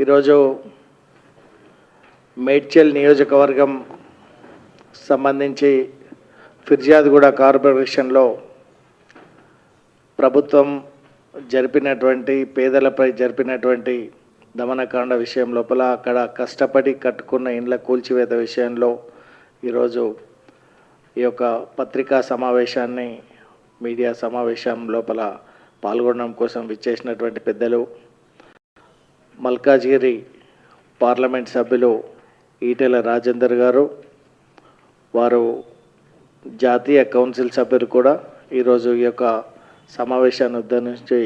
ఈరోజు మేడ్చల్ నియోజకవర్గం సంబంధించి ఫిర్యాదుగూడ కార్పొరేషన్లో ప్రభుత్వం జరిపినటువంటి పేదలపై జరిపినటువంటి దమనకాండ విషయం లోపల అక్కడ కష్టపడి కట్టుకున్న ఇండ్ల కూల్చివేత విషయంలో ఈరోజు ఈ యొక్క పత్రికా సమావేశాన్ని మీడియా సమావేశం లోపల పాల్గొనడం కోసం విచ్చేసినటువంటి పెద్దలు మల్కాజ్గిరి పార్లమెంట్ సభ్యులు ఈటెల రాజేందర్ గారు వారు జాతీయ కౌన్సిల్ సభ్యులు కూడా ఈరోజు ఈ యొక్క సమావేశాన్ని ఉద్దేశించి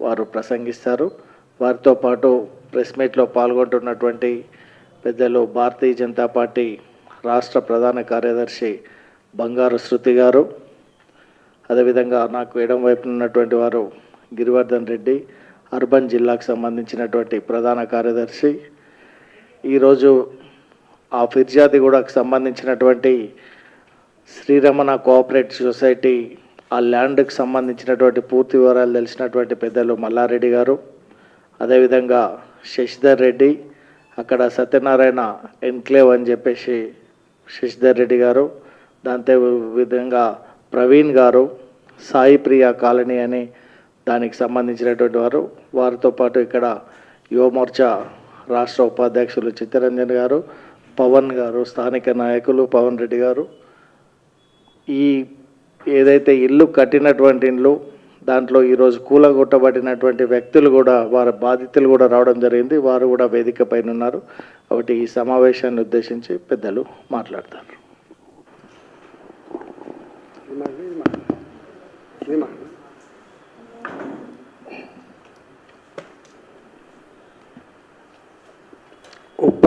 వారు ప్రసంగిస్తారు. వారితో పాటు ప్రెస్ మీట్లో పాల్గొంటున్నటువంటి పెద్దలు భారతీయ జనతా పార్టీ రాష్ట్ర ప్రధాన కార్యదర్శి బంగారు శృతి గారు అదేవిధంగా నాకు ఎడం వైపున ఉన్నటువంటి వారు గిరివర్ధన్ రెడ్డి అర్బన్ జిల్లాకు సంబంధించినటువంటి ప్రధాన కార్యదర్శి. ఈరోజు ఆ ఫిర్జాది కూడా సంబంధించినటువంటి శ్రీరమణ కోఆపరేటివ్ సొసైటీ ఆ ల్యాండ్కి సంబంధించినటువంటి పూర్తి వివరాలు తెలిసినటువంటి పెద్దలు మల్లారెడ్డి గారు. అదేవిధంగా శశిధర్ రెడ్డి అక్కడ సత్యనారాయణ ఎన్క్లేవ్ అని చెప్పేసి శశిధర్ రెడ్డి గారు. దాంతో విధంగా ప్రవీణ్ గారు సాయి ప్రియ కాలనీ అని దానికి సంబంధించినటువంటి వారు వారితో పాటు ఇక్కడ యువమోర్చా రాష్ట్ర ఉపాధ్యక్షులు చిత్తరంజన్ గారు పవన్ గారు స్థానిక నాయకులు పవన్ రెడ్డి గారు. ఈ ఏదైతే ఇల్లు కట్టినటువంటి ఇల్లు దాంట్లో ఈరోజు కూలగొట్టబడినటువంటి వ్యక్తులు కూడా వారి బాధితులు కూడా రావడం జరిగింది. వారు కూడా వేదిక పైన ఉన్నారు. కాబట్టి ఈ సమావేశాన్ని ఉద్దేశించి పెద్దలు మాట్లాడతారు.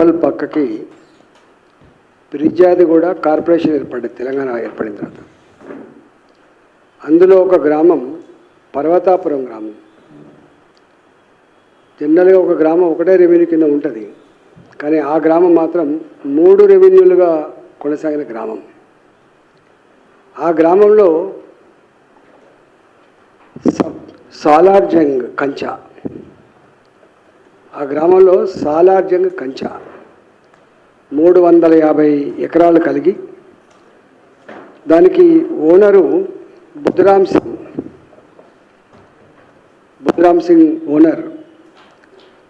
ఉప్పల్ పక్కకి పిరిజాది కూడా కార్పొరేషన్ ఏర్పడింది తెలంగాణ ఏర్పడిన తర్వాత. అందులో ఒక గ్రామం పర్వతాపురం గ్రామం. జనరల్గా ఒక గ్రామం ఒకటే రెవెన్యూ కింద ఉంటుంది. కానీ ఆ గ్రామం మాత్రం మూడు రెవెన్యూలుగా కొనసాగిన గ్రామం. ఆ గ్రామంలో సాలార్జంగ్ కంచా. ఆ గ్రామంలో సాలార్జంగ్ కంచా. మూడు వందల యాభై ఎకరాలు కలిగి దానికి ఓనరు బుద్ధరామ్ సింగ్. బుద్ధరామ్ సింగ్ ఓనర్.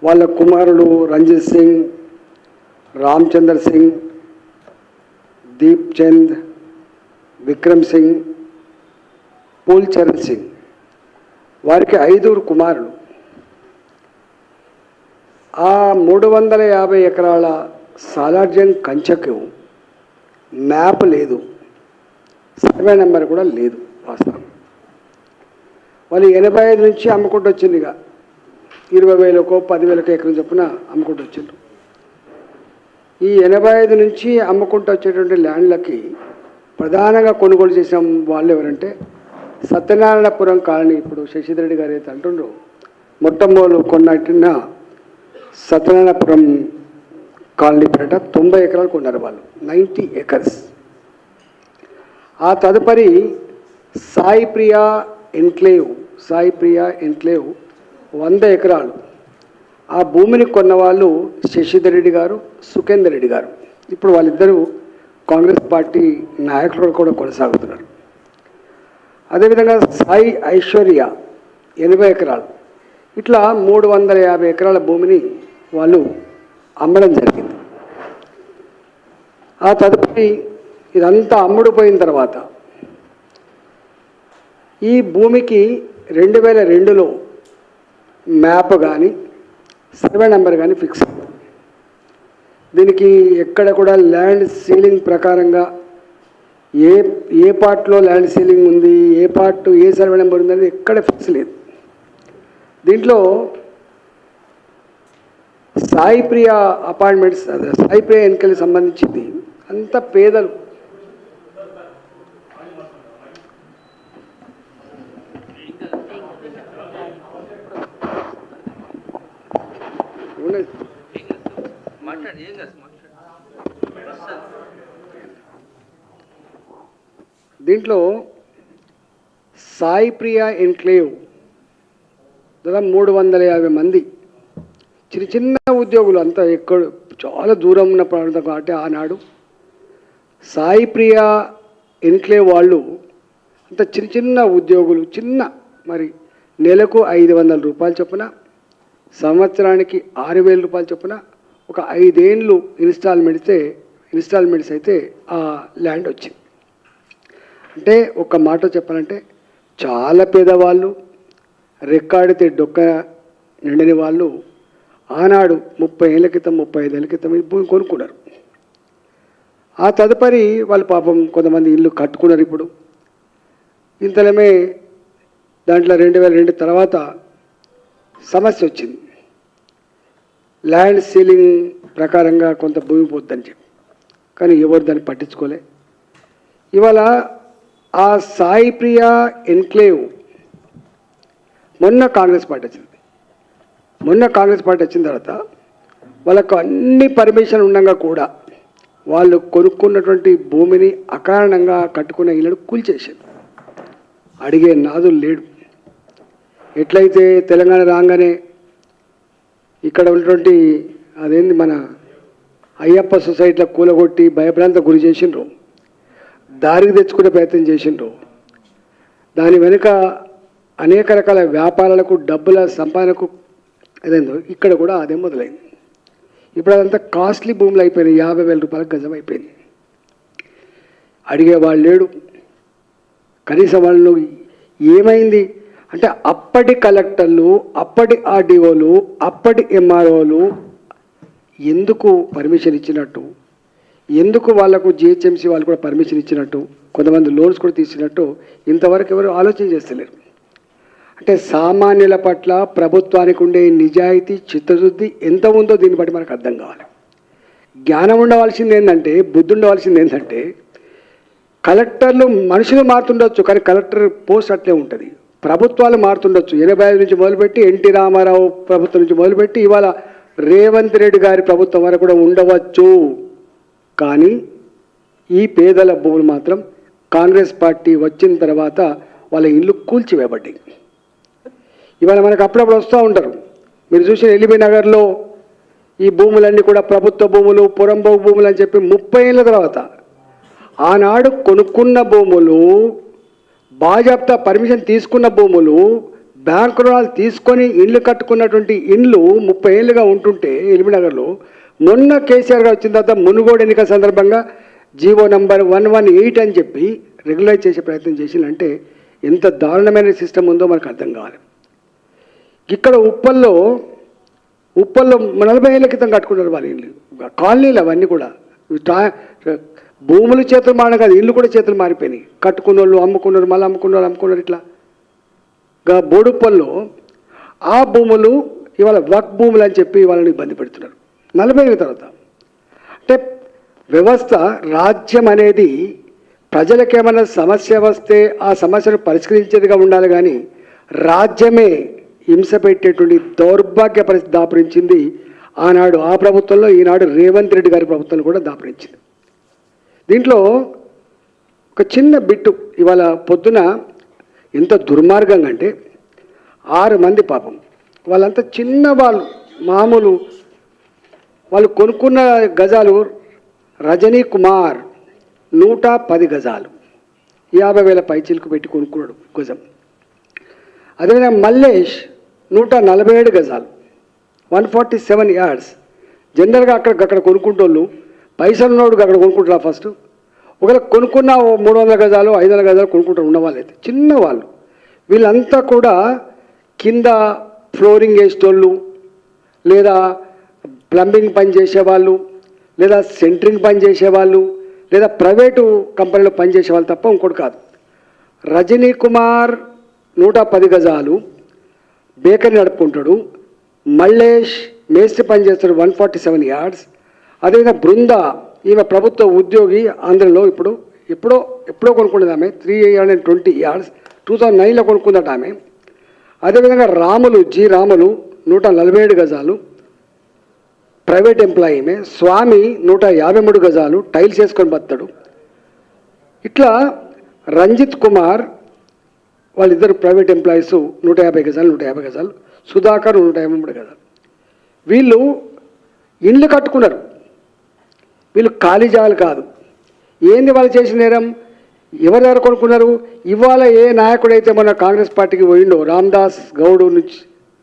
వాళ్ళ కుమారుడు రంజిత్ సింగ్ రామచంద్ర సింగ్ దీప్ చంద్ విక్రమ్ సింగ్ పూల్చరణ్ సింగ్. వారికి ఐదుగురు కుమారులు. ఆ మూడు వందల యాభై ఎకరాల సాలార్జంగ్ కంచకు మ్యాప్ లేదు. సర్వే నెంబర్ కూడా లేదు వాస్తవం. వాళ్ళు ఎనభై ఐదు నుంచి అమ్ముకుంటూ వచ్చింది ఇక ఇరవై వేలకో పదివేలకో ఎకరం చొప్పున అమ్ముకుంటూ వచ్చిండ్రు. ఈ ఎనభై ఐదు నుంచి అమ్ముకుంటూ వచ్చేటువంటి ల్యాండ్లకి ప్రధానంగా కొనుగోలు చేసిన వాళ్ళు ఎవరంటే సత్యనారాయణపురం కాలనీ ఇప్పుడు శశిధరెడ్డి గారు అయితే అంటుండ్రు మొట్టమొదలు కొన్నట్టిన సత్యనారాయణపురం కాలనీ పేట తొంభై ఎకరాలు కొన్నారు వాళ్ళు. Ninety acres. ఆ తదుపరి సాయి ప్రియా ఎన్క్లేవ్ సాయి ప్రియా ఎన్క్లేవ్ వంద ఎకరాలు. ఆ భూమిని కొన్న వాళ్ళు శశిధర్ రెడ్డి గారు సుఖేందర్ రెడ్డి గారు. ఇప్పుడు వాళ్ళిద్దరూ కాంగ్రెస్ పార్టీ నాయకులు కూడా కొనసాగుతున్నారు. అదేవిధంగా సాయి ఐశ్వర్య ఎనభై ఎకరాలు. ఇట్లా మూడు వందల యాభై ఎకరాల భూమిని వాళ్ళు అమ్మడం జరిగింది. ఆ తదుపరి ఇదంతా అమ్ముడుపోయిన తర్వాత ఈ భూమికి రెండు వేల రెండులో మ్యాప్ కానీ సర్వే నెంబర్ కానీ ఫిక్స్ అయింది. దీనికి ఎక్కడ కూడా ల్యాండ్ సీలింగ్ ప్రకారంగా ఏ ఏ పార్ట్లో ల్యాండ్ సీలింగ్ ఉంది ఏ పార్ట్ ఏ సర్వే నెంబర్ ఉంది అనేది ఎక్కడ ఫిక్స్ లేదు. దీంట్లో సాయి ప్రియ అపార్ట్మెంట్స్ అదే సాయి ఎన్నికలకు సంబంధించింది అంత పేదలు. దీంట్లో సాయి ప్రియ ఎన్క్లేవ్ దాదాపు మూడు వందల యాభై మంది. చిన్న చిన్న ఉద్యోగులు అంతా ఎక్కడ చాలా దూరం ఉన్న ప్రాంతం కాబట్టి ఆనాడు సాయి ప్రియ ఎన్క్లే వాళ్ళు అంత చిన్న చిన్న ఉద్యోగులు చిన్న మరి నెలకు ఐదు వందల రూపాయలు చొప్పున సంవత్సరానికి ఆరు వేల రూపాయలు చొప్పున ఒక ఐదేండ్లు ఇన్స్టాల్మెంట్సే ఇన్స్టాల్మెంట్స్ అయితే ఆ ల్యాండ్ వచ్చింది. అంటే ఒక మాట చెప్పాలంటే చాలా పేదవాళ్ళు రెక్కాడితే డొక్క నిండని వాళ్ళు ఆనాడు ముప్పై ఏళ్ళ క్రితం ముప్పై ఐదేళ్ళ క్రితం భూమి కొనుక్కున్నారు. ఆ తదుపరి వాళ్ళు పాపం కొంతమంది ఇల్లు కట్టుకున్నారు ఇప్పుడు. ఇంతలమే దాంట్లో రెండు వేల రెండు తర్వాత సమస్య వచ్చింది. ల్యాండ్ సీలింగ్ ప్రకారంగా కొంత భూమి పోద్దని చెప్పి. కానీ ఎవరు దాన్ని పట్టించుకోలే. ఇవాళ ఆ సాయి ప్రియ ఎన్క్లేవ్ మొన్న కాంగ్రెస్ పార్టీ వచ్చింది. మొన్న కాంగ్రెస్ పార్టీ వచ్చిన తర్వాత వాళ్ళకు అన్ని పర్మిషన్ ఉండగా కూడా వాళ్ళు కొనుక్కున్నటువంటి భూమిని అకారణంగా కట్టుకున్న ఇళ్ళను కూల్చేశారు. అడిగే నాదులు లేడు. ఎట్లయితే తెలంగాణ రాగానే ఇక్కడ ఉన్నటువంటి అదేంది మన అయ్యప్ప సొసైటీలో కూలగొట్టి భయభ్రాంత గురి చేసిండ్రు. దారికి తెచ్చుకునే ప్రయత్నం చేసిండ్రు. దాని వెనుక అనేక రకాల వ్యాపారాలకు డబ్బుల సంపాదనకు అదేందో ఇక్కడ కూడా అదే మొదలైంది. ఇప్పుడు అదంతా కాస్ట్లీ భూములు అయిపోయినాయి. యాభై వేల రూపాయల గజం అయిపోయింది. అడిగేవాళ్ళు లేడు. కనీసం వాళ్ళు ఏమైంది? అంటే అప్పటి కలెక్టర్లు అప్పటి ఆర్డీఓలు అప్పటి ఎంఆర్ఓలు ఎందుకు పర్మిషన్ ఇచ్చినట్టు? ఎందుకు వాళ్ళకు జిహెచ్ఎంసీ వాళ్ళు కూడా పర్మిషన్ ఇచ్చినట్టు? కొంతమంది లోన్స్ కూడా తీసినట్టు? ఇంతవరకు ఎవరు ఆలోచన చేస్తలేరు. అంటే సామాన్యుల పట్ల ప్రభుత్వానికి ఉండే నిజాయితీ చిత్తశుద్ధి ఎంత ఉందో దీన్ని బట్టి మనకు అర్థం కావాలి. జ్ఞానం ఉండవలసింది ఏంటంటే బుద్ధి ఉండవలసింది ఏంటంటే కలెక్టర్లు మనుషులు మారుతుండొచ్చు కానీ కలెక్టర్ పోస్ట్ అట్లే ఉంటుంది. ప్రభుత్వాలు మారుతుండొచ్చు. ఎనభై ఐదు నుంచి మొదలుపెట్టి ఎన్టీ రామారావు ప్రభుత్వం నుంచి మొదలుపెట్టి ఇవాళ రేవంత్ రెడ్డి గారి ప్రభుత్వం వరకు కూడా ఉండవచ్చు. కానీ ఈ పేదల భూములు మాత్రం కాంగ్రెస్ పార్టీ వచ్చిన తర్వాత వాళ్ళ ఇల్లు కూల్చివేయబడ్డాయి. ఇవాళ మనకు అప్పుడప్పుడు వస్తూ ఉంటారు. మీరు చూసిన ఎల్బీ నగర్లో ఈ భూములన్నీ కూడా ప్రభుత్వ భూములు పురంబో భూములు అని చెప్పి ముప్పై ఏళ్ళ తర్వాత ఆనాడు కొనుక్కున్న భూములు బాజాప్తా పర్మిషన్ తీసుకున్న భూములు బ్యాంకు రుణాలు తీసుకొని ఇండ్లు కట్టుకున్నటువంటి ఇండ్లు ముప్పై ఏళ్ళుగా ఉంటుంటే ఎలిమినగర్లో మొన్న కేసీఆర్ గారు వచ్చిన తర్వాత మునుగోడు ఎన్నికల సందర్భంగా GO number one one eight అని చెప్పి రెగ్యులైజ్ చేసే ప్రయత్నం చేసిందంటే ఎంత దారుణమైన సిస్టమ్ ఉందో మనకు అర్థం కావాలి ఇక్కడ ఉప్పల్లో ఉప్పల్లో నలభై ఏళ్ళ క్రితం కట్టుకున్నారు వాళ్ళ ఇల్లు. కాలనీలు అవన్నీ కూడా. భూములు చేతులు మారడం కాదు ఇల్లు కూడా చేతులు మారిపోయినాయి. కట్టుకున్న వాళ్ళు అమ్ముకున్నారు మళ్ళీ అమ్ముకున్నారు అమ్ముకున్నారు ఇట్లా. బోడుప్పల్లో ఆ భూములు ఇవాళ వక్ భూములు అని చెప్పి వాళ్ళని ఇబ్బంది పెడుతున్నారు. నలభై ఏళ్ళ తర్వాత. అంటే వ్యవస్థ రాజ్యం అనేది ప్రజలకేమైనా సమస్య వస్తే ఆ సమస్యను పరిష్కరించేదిగా ఉండాలి కానీ రాజ్యమే హింస పెట్టేటువంటి దౌర్భాగ్య పరిస్థితి దాపరించింది ఆనాడు ఆ ప్రభుత్వంలో ఈనాడు రేవంత్ రెడ్డి గారి ప్రభుత్వం కూడా దాపరించింది. దీంట్లో ఒక చిన్న బిట్టు ఇవాళ పొద్దున ఎంత దుర్మార్గంగా అంటే ఆరు మంది పాపం. వాళ్ళంతా చిన్న వాళ్ళు మామూలు వాళ్ళు కొనుక్కున్న గజాలు రజనీ కుమార్ నూట పది గజాలు యాభై వేల పైచీలకు పెట్టి కొనుక్కున్నాడు గజం. అదేవిధంగా మల్లేష్ నూట నలభై ఏడు గజాలు. One forty seven yards. జనరల్గా అక్కడికి అక్కడ కొనుక్కుంటోళ్ళు పైసలు ఉన్నోడు అక్కడ కొనుక్కుంటారా ఫస్ట్? ఒకవేళ కొనుక్కున్న మూడు వందల గజాలు ఐదు వందల గజాలు కొనుక్కుంటారు ఉన్నవాళ్ళు చిన్నవాళ్ళు వీళ్ళంతా కూడా కింద ఫ్లోరింగ్ వేసేటోళ్ళు లేదా ప్లంబింగ్ పని చేసేవాళ్ళు లేదా సెంట్రింగ్ పని చేసేవాళ్ళు లేదా ప్రైవేటు కంపెనీలో పనిచేసే వాళ్ళు తప్ప ఇంకోటి కాదు. రజనీ కుమార్ నూట పది గజాలు బేకరీ నడుపుకుంటాడు. మల్లేష్ మేస్త్రి పని చేస్తాడు వన్ ఫార్టీ సెవెన్ యార్డ్స్. అదేవిధంగా బృంద ఈమె ప్రభుత్వ ఉద్యోగి ఆంధ్రలో ఇప్పుడు ఎప్పుడో ఎప్పుడో కొనుక్కున్నది ఆమె three hundred twenty yards two thousand నైన్లో కొనుక్కుందట ఆమె. అదేవిధంగా రాములు జి రాములు నూట నలభై ఏడు గజాలు. ప్రైవేట్ ఎంప్లాయీమే స్వామి నూట యాభై మూడు గజాలు టైల్స్ వేసుకొని బతాడు ఇట్లా రంజిత్ కుమార్ వాళ్ళిద్దరు ప్రైవేట్ ఎంప్లాయీస్ నూట యాభై గజాలు నూట యాభై గజాలు సుధాకర్ నూట యాభై మూడు గజాలు. వీళ్ళు ఇండ్లు కట్టుకున్నారు. వీళ్ళు ఖాళీ జాగాలు కాదు. ఏంది వాళ్ళు చేసిన నేరం? ఎవరి దగ్గర కొనుక్కున్నారు? ఇవాళ ఏ నాయకుడైతే మన కాంగ్రెస్ పార్టీకి పోయిండో రామ్దాస్ గౌడ్ నుంచి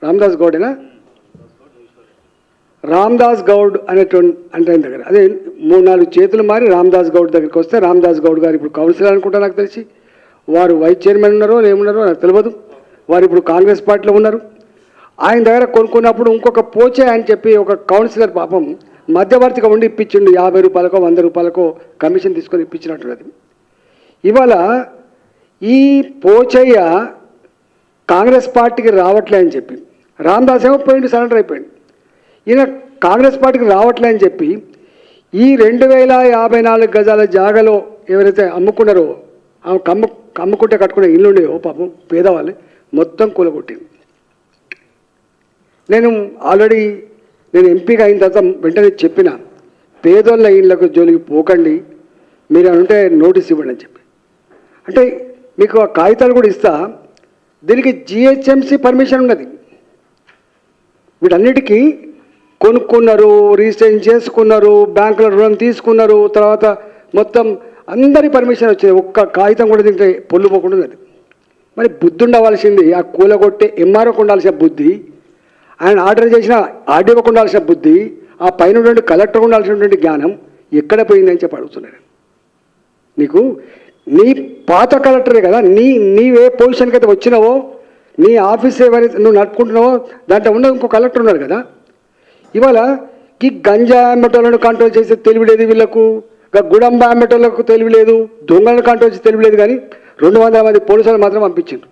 రామ్దాస్ గౌడేనా? రామ్దాస్ గౌడ్ అనేటువంటి అంటే ఆయన దగ్గర. అదే మూడు నాలుగు చేతులు మారి రామ్దాస్ గౌడ్ దగ్గరికి వస్తే రామ్దాస్ గౌడ్ గారు ఇప్పుడు కౌన్సిలర్ అనుకుంటా నాకు తెలిసి. వారు వైస్ చైర్మన్ ఉన్నారో ఏమున్నారో నాకు తెలియదు. వారు ఇప్పుడు కాంగ్రెస్ పార్టీలో ఉన్నారు. ఆయన దగ్గర కొనుక్కున్నప్పుడు ఇంకొక పోచే అని చెప్పి ఒక కౌన్సిలర్ పాపం మధ్యవర్తిగా ఉండి ఇప్పించిండు. యాభై రూపాయలకో వంద రూపాయలకో కమిషన్ తీసుకొని ఇప్పించినట్టున్నది ఇవాళ ఈ పోచయ్య కాంగ్రెస్ పార్టీకి రావట్లే అని చెప్పి రామ్దాస్ ఏమో పోయిండు సరెండర్ అయిపోయింది ఈయన కాంగ్రెస్ పార్టీకి రావట్లే అని చెప్పి ఈ రెండు వేల యాభై నాలుగు గజాల జాగలో ఎవరైతే అమ్ముకున్నారో ఆమె కమ్ము కమ్ముకుంటే కట్టుకునే ఇల్లు ఉండేవో పాపం పేదవాళ్ళే. మొత్తం కూలగొట్టింది. నేను ఆల్రెడీ నేను ఎంపీగా అయిన తర్వాత వెంటనే చెప్పిన పేదోళ్ళ ఇళ్ళకు జోలికి పోకండి మీరు ఉంటే నోటీస్ ఇవ్వండి అని చెప్పి. అంటే మీకు ఆ కాగితాలు కూడా ఇస్తా దీనికి జిహెచ్ఎంసి పర్మిషన్ ఉన్నది. వీటన్నిటికీ కొనుక్కున్నారు రిజిస్ట్రేషన్ చేసుకున్నారు బ్యాంకులో రుణం తీసుకున్నారు తర్వాత మొత్తం అందరి పర్మిషన్ వచ్చింది. ఒక్క కాగితం కూడా తింటే పొల్లు పోకుండా ఉన్నది. మరి బుద్ధి ఉండవలసింది ఆ కూలగొట్టే ఎంఆర్ఓకి ఉండాల్సిన బుద్ధి ఆయన ఆర్డర్ చేసిన ఆర్డీఓకి ఉండాల్సిన బుద్ధి ఆ పైన ఉన్నటువంటి కలెక్టర్ ఉండాల్సినటువంటి జ్ఞానం ఎక్కడ పోయిందని చెప్పి అడుగుతున్నాడు నీకు నీ పాత కలెక్టరే కదా నీ నీవే పొజిషన్కి అయితే వచ్చినావో నీ ఆఫీస్ ఎవరైతే నువ్వు నడుపుకుంటున్నావో దాంట్లో ఉన్న ఇంకో కలెక్టర్ ఉన్నాడు కదా. ఇవాళ ఈ గంజా అమ్మేటోళ్ళను కంట్రోల్ చేసే తెలివిడేది వీళ్ళకు. ఇక గుడంబ అమ్మేటోళ్ళకు తెలివిలేదు దొంగలను కంట్రోల్ చేసే తెలివిలేదు కానీ రెండు వందల మంది పోలీసులు మాత్రం పంపించారు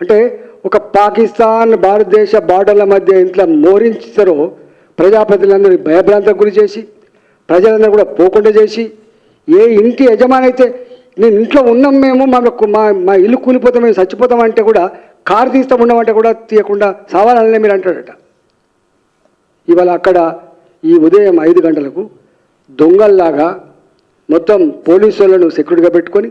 అంటే ఒక పాకిస్తాన్ భారతదేశ బార్డర్ల మధ్య ఇంట్లో మోరించారో ప్రజాప్రతినిధులందరూ భయభ్రాంతకు గురి చేసి ప్రజలందరూ కూడా పోకుండా చేసి ఏ ఇంటి యజమాని అయితే నేను ఇంట్లో ఉన్నాం మేము మాకు మా మా ఇల్లు కూలిపోతాం మేము చచ్చిపోతాం అంటే కూడా కారు తీస్తాం ఉన్నామంటే కూడా తీయకుండా సవాలనే మీరు అంటాడట ఇవాళ అక్కడ ఈ ఉదయం ఐదు గంటలకు దొంగల్లాగా మొత్తం పోలీసు వాళ్ళను సెక్యూరిటీగా పెట్టుకొని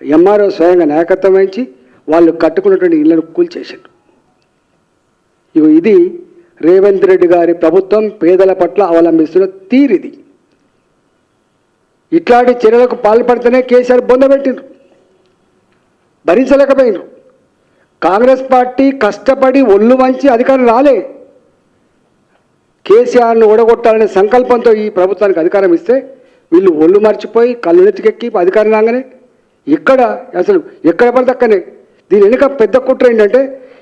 ఎంఆర్ఓ స్వయంగా నాయకత్వం వహించి వాళ్ళు కట్టుకున్నటువంటి ఇళ్ళను కూల్చేశారు. ఇవి ఇది రేవంత్ రెడ్డి గారి ప్రభుత్వం పేదల పట్ల అవలంబిస్తున్న తీరిది. ఇట్లాంటి చర్యలకు పాల్పడితేనే కేసీఆర్ బొందబెట్టిండ్రు భరించలేకపోయినరు. కాంగ్రెస్ పార్టీ కష్టపడి ఒళ్ళు మంచి అధికారం రాలే. కేసీఆర్ను ఓడగొట్టాలనే సంకల్పంతో ఈ ప్రభుత్వానికి అధికారం ఇస్తే వీళ్ళు ఒళ్ళు మర్చిపోయి కళ్ళెత్తికెక్కి అధికారం రాగానే ఇక్కడ అసలు ఎక్కడ పడితే అక్కనే దీని వెనుక పెద్ద కుట్ర ఏంటంటే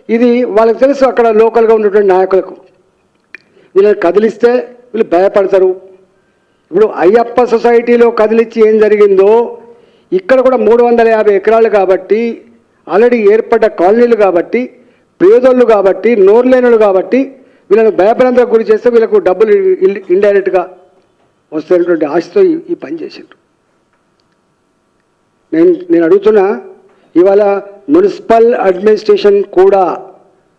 ఇది వాళ్ళకి తెలుసు అక్కడ లోకల్గా ఉన్నటువంటి నాయకులకు. వీళ్ళని కదిలిస్తే వీళ్ళు భయపడతారు. ఇప్పుడు అయ్యప్ప సొసైటీలో కదిలిచ్చి ఏం జరిగిందో ఇక్కడ కూడా మూడు వందల యాభై ఎకరాలు కాబట్టి ఆల్రెడీ ఏర్పడ్డ కాలనీలు కాబట్టి పేదోళ్ళు కాబట్టి నోర్లేనులు కాబట్టి వీళ్ళని భయభ్రాంతకు గురి చేస్తే వీళ్ళకు డబ్బులు ఇండైరెక్ట్గా వస్తున్నటువంటి ఆశతో ఈ- పని చేసిండ్రు. నేను నేను అడుగుతున్నా ఇవాళ మున్సిపల్ అడ్మినిస్ట్రేషన్ కూడా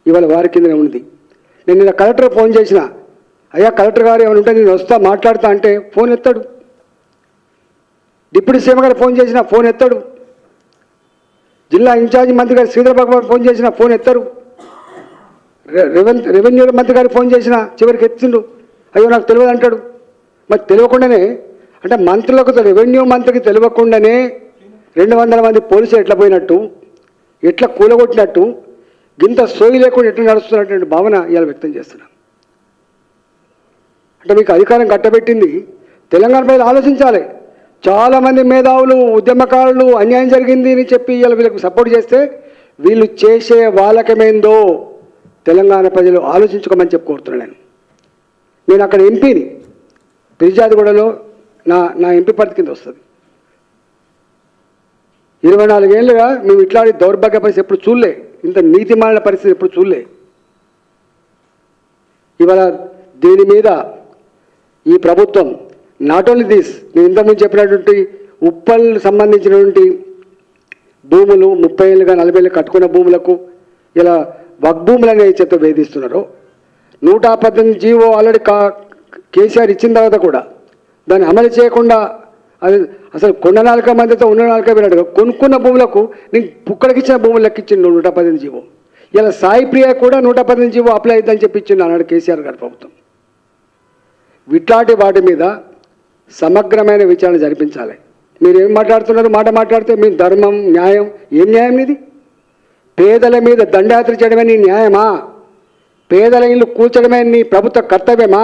ఇవాళ వారి కిందనే ఉంది. నేను నిన్న కలెక్టర్ ఫోన్ చేసిన అయ్యా కలెక్టర్ గారు ఏమైనా ఉంటే నేను వస్తా మాట్లాడతా అంటే ఫోన్ ఎత్తాడు. డిప్యూటీ సీఎం గారు ఫోన్ చేసిన ఫోన్ ఎత్తాడు. జిల్లా ఇన్ఛార్జి మంత్రి గారు శ్రీధర్ భగవాన్ ఫోన్ చేసిన ఫోన్ ఎత్తారు. రెవెన్ రెవెన్యూ మంత్రి గారికి ఫోన్ చేసిన చివరికి ఎత్తిండు అయ్యో నాకు తెలియదు అంటాడు. మరి తెలియకుండానే అంటే మంత్రులకు రెవెన్యూ మంత్రికి తెలియకుండానే రెండు వందల మంది పోలీసులు ఎట్లా పోయినట్టు ఎట్లా కూలగొట్టినట్టు గింత సోయి లేకుండా ఎట్లా నడుస్తున్నటువంటి భావన ఇవాళ వ్యక్తం చేస్తున్నాను అంటే మీకు అధికారం కట్టబెట్టింది తెలంగాణ ప్రజలు ఆలోచించాలి. చాలామంది మేధావులు ఉద్యమకారులు అన్యాయం జరిగింది అని చెప్పి ఇలా వీళ్ళకి సపోర్ట్ చేస్తే వీళ్ళు చేసే వాళ్ళకమేందో తెలంగాణ ప్రజలు ఆలోచించుకోమని చెప్పి కోరుతున్నాను నేను. నేను అక్కడ ఎంపీని పిరిజాదిగూడలో నా నా ఎంపీ పరిధి కింద వస్తుంది. ఇరవై నాలుగేళ్ళుగా మేము ఇట్లాంటి దౌర్భాగ్య పరిస్థితి ఎప్పుడు చూడలే. ఇంత నీతిమాలిన పరిస్థితి ఎప్పుడు చూడలే. ఇవాళ దీని మీద ఈ ప్రభుత్వం నాట్ ఓన్లీ దిస్ నేను ఇంతకుముందు చెప్పినటువంటి ఉప్పల్ సంబంధించినటువంటి భూములు ముప్పై ఏళ్ళుగా నలభై ఏళ్ళు కట్టుకున్న భూములకు ఇలా వగ్భూములని చెప్తే వేధిస్తున్నారు నూట పద్దెనిమిది జీవో ఆల్రెడీ కా కేసీఆర్ ఇచ్చిన తర్వాత కూడా దాన్ని అమలు చేయకుండా అది అసలు కొండ నాలుక మందితో ఉన్న నాలుక వినట్టుగా కొనుక్కున్న భూములకు నేను పుక్కడికిచ్చిన భూములు లెక్కించిండు నూట పద్దెనిమిది జీవో. ఇలా సాయి ప్రియ కూడా నూట పద్దెనిమిది జీవో అప్లై అవుతుందని చెప్పి అన్నాడు కేసీఆర్ గారి ప్రభుత్వం. ఇట్లాంటి వాటి మీద సమగ్రమైన విచారణ జరిపించాలి. మీరు ఏం మాట్లాడుతున్నారు? మాట మాట్లాడితే మీ ధర్మం న్యాయం ఏం న్యాయం ఇది పేదల మీద దండయాత్ర చేయడమే నీ న్యాయమా? పేదల ఇల్లు కూల్చడమే నీ ప్రభుత్వ కర్తవ్యమా?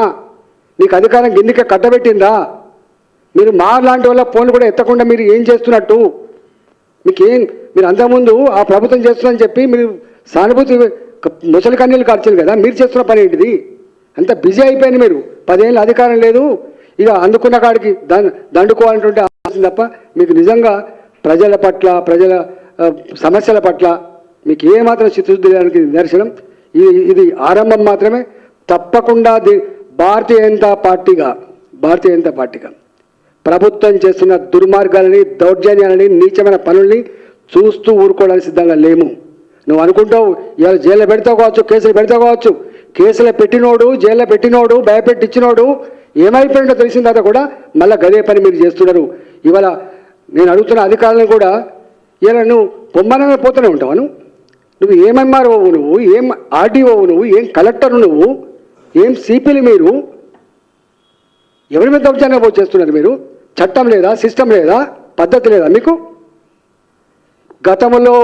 నీకు అధికారం గిన్నిక కట్టబెట్టిందా? మీరు మా లాంటి వాళ్ళ ఫోన్లు కూడా ఎత్తకుండా మీరు ఏం చేస్తున్నట్టు? మీకు ఏం మీరు అంతకుముందు ఆ ప్రభుత్వం చేస్తుందని చెప్పి మీరు సానుభూతి ముసలి కన్నీళ్ళు కార్చారు కదా మీరు చేస్తున్న పని ఏంటిది? అంత బిజీ అయిపోయింది మీరు. పదేళ్ళు అధికారం లేదు. ఇక అందుకున్న కాడికి దండ దండుకోవాలంటుంటే ఆలోచన తప్ప మీకు నిజంగా ప్రజల పట్ల ప్రజల సమస్యల పట్ల మీకు ఏమాత్రం చిత్తశుద్ధి లేడానికి నిదర్శనం. ఇది ఇది ఆరంభం మాత్రమే. తప్పకుండా భారతీయ జనతా పార్టీగా భారతీయ జనతా పార్టీగా ప్రభుత్వం చేస్తున్న దుర్మార్గాలని దౌర్జన్యాలని నీచమైన పనుల్ని చూస్తూ ఊరుకోవడానికి సిద్ధంగా లేము. నువ్వు అనుకుంటావు ఇవాళ జైల్లో పెడతావు కావచ్చు కేసులు పెడతావు కావచ్చు. కేసులు పెట్టినోడు జైల్లో పెట్టినోడు భయపెట్టించినోడు ఏమైపోయిందో తెలిసిన తర్వాత కూడా మళ్ళీ గదే పని మీరు చేస్తున్నారు. ఇవాళ నేను అడుగుతున్న అధికారులను కూడా ఇలా నువ్వు పొమ్మనంగా పోతూనే ఉంటావు నువ్వు? నువ్వు ఏం ఎంఆర్ఓ నువ్వు? ఏం ఆర్డీఓ నువ్వు? ఏం కలెక్టర్ నువ్వు? ఏం సిపిలు మీరు? ఎవరి మీద దౌర్జన్య పోటీ చేస్తున్నారు మీరు? చట్టం లేదా? సిస్టమ్ లేదా? పద్ధతి లేదా మీకు? గతంలో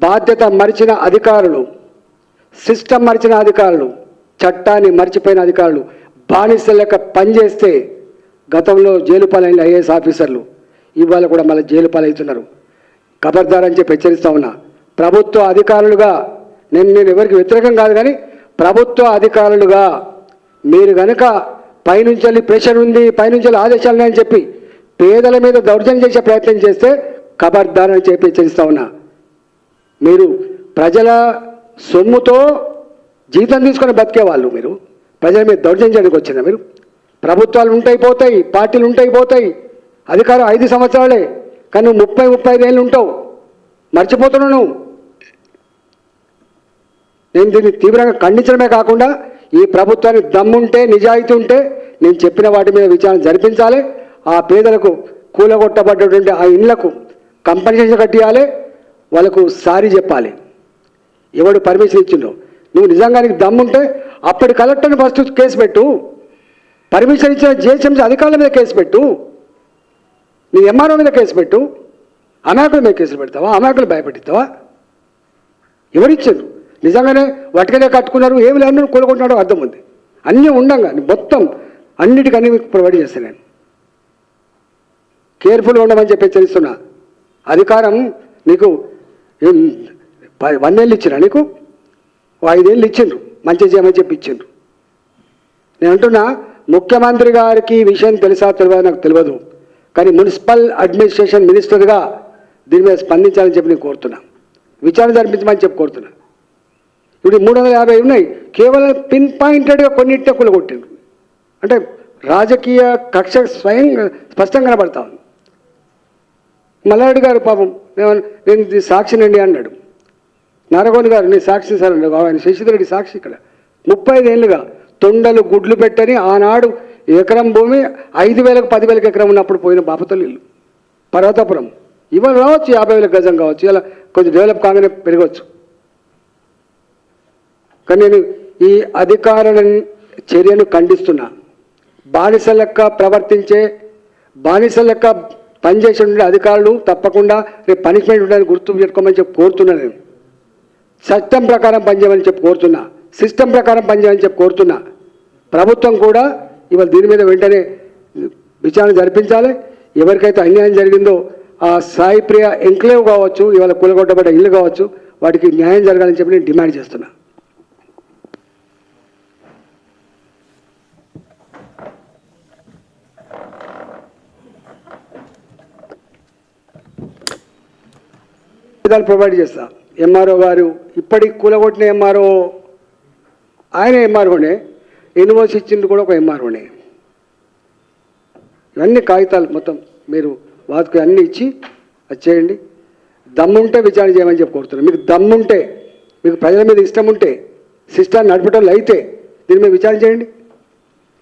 బాధ్యత మరిచిన అధికారులు సిస్టమ్ మరిచిన అధికారులు చట్టాన్ని మర్చిపోయిన అధికారులు బానిస లెక్క పనిచేస్తే గతంలో జైలు పాలైన ఐఏఎస్ ఆఫీసర్లు ఇవాళ కూడా మళ్ళీ జైలు పాలవుతున్నారు. ఖబర్దార్ అని చెప్పి హెచ్చరిస్తా ఉన్నా. ప్రభుత్వ అధికారులుగా నేను నేను ఎవరికి వ్యతిరేకం కాదు కానీ ప్రభుత్వ అధికారులుగా మీరు గనక పైనుంచి ప్రెషర్ ఉంది పైనుంచి ఆదేశాలు ఉన్నాయని చెప్పి పేదల మీద దౌర్జన్యం చేసే ప్రయత్నం చేస్తే ఖబర్దార్ అని చెప్పి హెచ్చరిస్తా ఉన్నా. మీరు ప్రజల సొమ్ముతో జీతం తీసుకొని బతికేవాళ్ళు మీరు. ప్రజల మీద దౌర్జన్యం చేయడానికి వచ్చిన మీరు? ప్రభుత్వాలు ఉంటాయి పోతాయి పార్టీలు ఉంటాయి పోతాయి. అధికారం ఐదు సంవత్సరాలే కానీ నువ్వు ముప్పై ముప్పై ఐదు ఉంటావు. మర్చిపోతున్నావు నువ్వు. నేను దీన్ని తీవ్రంగా ఖండించడమే కాకుండా ఈ ప్రభుత్వానికి దమ్ముంటే నిజాయితీ ఉంటే నేను చెప్పిన వాటి మీద విచారణ జరిపించాలి. ఆ పేదలకు కూలగొట్టబడ్డటువంటి ఆ ఇళ్ళకు కంపెన్సేషన్ కట్టియాలి. వాళ్ళకు సారీ చెప్పాలి. ఎవడు పర్మిషన్ ఇచ్చిండో. నువ్వు నిజంగా నీకు దమ్ముంటే అప్పటి కలెక్టర్ని ఫస్ట్ కేసు పెట్టు. పర్మిషన్ ఇచ్చిన జిహెచ్ఎంసీ అధికారుల మీద కేసు పెట్టు. నీ ఎంఆర్ఓ మీద కేసు పెట్టు. అమాయకుల మీద కేసులు పెడతావా? అమాయకులు భయపెట్టిస్తావా? ఎవరిచ్చారు నిజంగానే వాటికనే కట్టుకున్నారు ఏమి లేని కోలుకుంటున్నాడో అర్థం ఉంది. అన్నీ ఉండంగా మొత్తం అన్నిటికన్నీ మీకు ప్రొవైడ్ చేస్తాను నేను కేర్ఫుల్గా ఉండమని చెప్పి హెచ్చరిస్తున్నా. అధికారం నీకు వందేళ్ళు ప- ఇచ్చినా నీకు? ఐదేళ్ళు ఇచ్చిండ్రు మంచి చేయమని చెప్పి ఇచ్చిండ్రు. నేను అంటున్నా ముఖ్యమంత్రి గారికి విషయం తెలుసా తెలియదు నాకు తెలియదు. కానీ మున్సిపల్ అడ్మినిస్ట్రేషన్ మినిస్టర్గా దీని మీద స్పందించాలని చెప్పి నేను కోరుతున్నా. విచారణ జరిపించమని చెప్పి కోరుతున్నా. ఇప్పుడు మూడు వందల యాభై ఉన్నాయి కేవలం పిన్ పాయింటెడ్గా కొన్నింటినే కొట్టిండ్రు. అంటే రాజకీయ కక్ష స్వయం స్పష్టంగా కనబడతా ఉంది. మల్లారెడ్డి గారు పాపం నేను నేను సాక్షినండి అన్నాడు. నారగోని గారు నేను సాక్షి సార్ అన్నాడు. ఆయన శశిధరెడ్డి సాక్షి ఇక్కడ. ముప్పై ఐదేళ్ళుగా తొండలు గుడ్లు పెట్టని ఆనాడు ఎకరం భూమి ఐదు వేలకు పదివేలకు ఎకరం ఉన్నప్పుడు పోయిన బాపతల్లి ఇల్లు. పర్వతాపురం. ఇవాళ రావచ్చు యాభై వేల గజం కావచ్చు. ఇలా కొంచెం డెవలప్ కాగానే పెరగవచ్చు. కానీ నేను ఈ అధికారుల చర్యను ఖండిస్తున్నా. బానిస లెక్క ప్రవర్తించే బానిస లెక్క పనిచేసే ఉండే అధికారులు తప్పకుండా రేపు పనిష్మెంట్ ఉండాలని గుర్తు పెట్టుకోమని చెప్పి కోరుతున్నా నేను. చట్టం ప్రకారం పనిచేయమని చెప్పి కోరుతున్నా. సిస్టమ్ ప్రకారం పనిచేయమని చెప్పి కోరుతున్నా. ప్రభుత్వం కూడా ఇవాళ దీని మీద వెంటనే విచారణ జరిపించాలి. ఎవరికైతే అన్యాయం జరిగిందో ఆ సాయి ప్రియ ఎంక్లేవ్ కావచ్చు ఇవాళ కూలగొట్టబడ్డ ఇల్లు కావచ్చు వాటికి న్యాయం జరగాలని చెప్పి నేను డిమాండ్ చేస్తున్నాను విధాలు ప్రొవైడ్ చేస్తా. ఎంఆర్ఓ గారు ఇప్పటికి కూలగొట్టిన ఎంఆర్ఓ ఆయన ఎంఆర్ఓనే ఇన్వాయిస్ ఇచ్చింది కూడా ఒక ఎంఆర్ఓనే ఇవన్నీ కాగితాలు మొత్తం మీరు వాటికి అన్నీ ఇచ్చి అది చేయండి. దమ్ముంటే విచారణ చేయమని చెప్పి కోరుతున్నాను మీకు దమ్ముంటే మీకు ప్రజల మీద ఇష్టం ఉంటే సిస్టాన్ని నడపటం అయితే దీని మీద విచారణ చేయండి.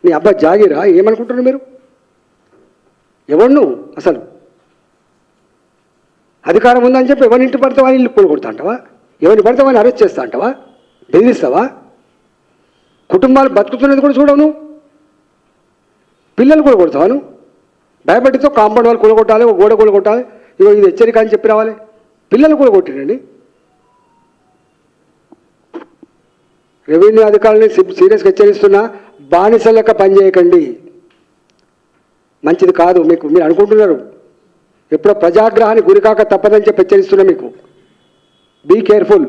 నీ అబ్బాయి జాగిరా ఏమనుకుంటున్నారు మీరు? ఎవరు అసలు అధికారం ఉందని చెప్పి ఎవరిని ఇంటి పడితే వాళ్ళు ఇల్లు కూలగొడతా అంటావా ఎవరిని పడితే వాళ్ళని అరెస్ట్ చేస్తా అంటావా బెదిరిస్తావా? కుటుంబాలు బతుకుతున్నది కూడా చూడవు పిల్లలు కూడా కొడతావాను భయపడితో కాంపౌండ్ వాళ్ళు కూలగొట్టాలి గోడ కూలగొట్టాలి ఇగో ఇది హెచ్చరిక అని చెప్పి రావాలి. పిల్లలు కూడా కొట్టిరండి. రెవెన్యూ అధికారులని సీరియస్గా హెచ్చరిస్తున్నా బానిస లెక్క పనిచేయకండి మంచిది కాదు మీకు మీరు అనుకుంటున్నారు. ఎప్పుడో ప్రజాగ్రహానికి గురికాక తప్పదని చెప్పి హెచ్చరిస్తున్నా మీకు. Be careful